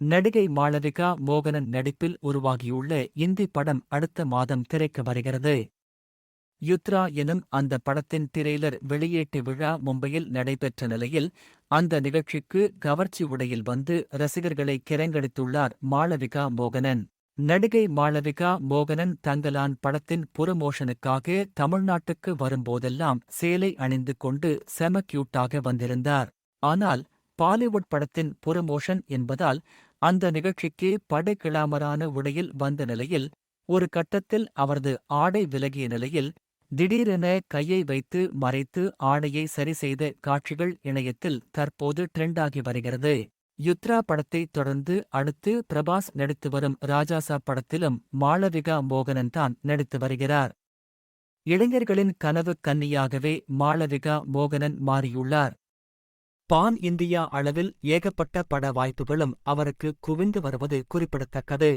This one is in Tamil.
நடிகை மாளவிகா மோகனன் நடிப்பில் உருவாகியுள்ள இந்தி படம் அடுத்த மாதம் திரைக்கு வருகிறது. யுத்ரா எனும் அந்த படத்தின் திரெய்லர் வெளியீட்டு விழா மும்பையில் நடைபெற்ற நிலையில் அந்த நிகழ்ச்சிக்கு கவர்ச்சி உடையில் வந்து ரசிகர்களை கிரங்கடித்துள்ளார் மாளவிகா மோகனன். நடிகை மாளவிகா மோகனன் தங்கலான் படத்தின் புரமோஷனுக்காக தமிழ்நாட்டுக்கு வரும்போதெல்லாம் சேலை அணிந்து கொண்டு செம கியூட்டாக வந்திருந்தார். ஆனால் பாலிவுட் படத்தின் புரமோஷன் என்பதால் அந்த நிகழ்ச்சிக்கு படைக்கிளாமரான உடையில் வந்த நிலையில் ஒரு கட்டத்தில் அவரது ஆடை விலகிய நிலையில் திடீரென கையை வைத்து மறைத்து ஆடையை சரி செய்த காட்சிகள் இணையத்தில் தற்போது ட்ரெண்டாகி வருகிறது. யுத்ரா படத்தை தொடர்ந்து அடுத்து பிரபாஸ் நடித்து வரும் ராஜாசா படத்திலும் மாளவிகா மோகனன் தான் நடித்து வருகிறார். இளைஞர்களின் கனவு கன்னியாகவே மாளவிகா மோகனன் மாறியுள்ளார். பான் இந்தியா அளவில் ஏகப்பட்ட பட வாய்ப்புகளும் அவருக்கு குவிந்து வருவது குறிப்பிடத்தக்கது.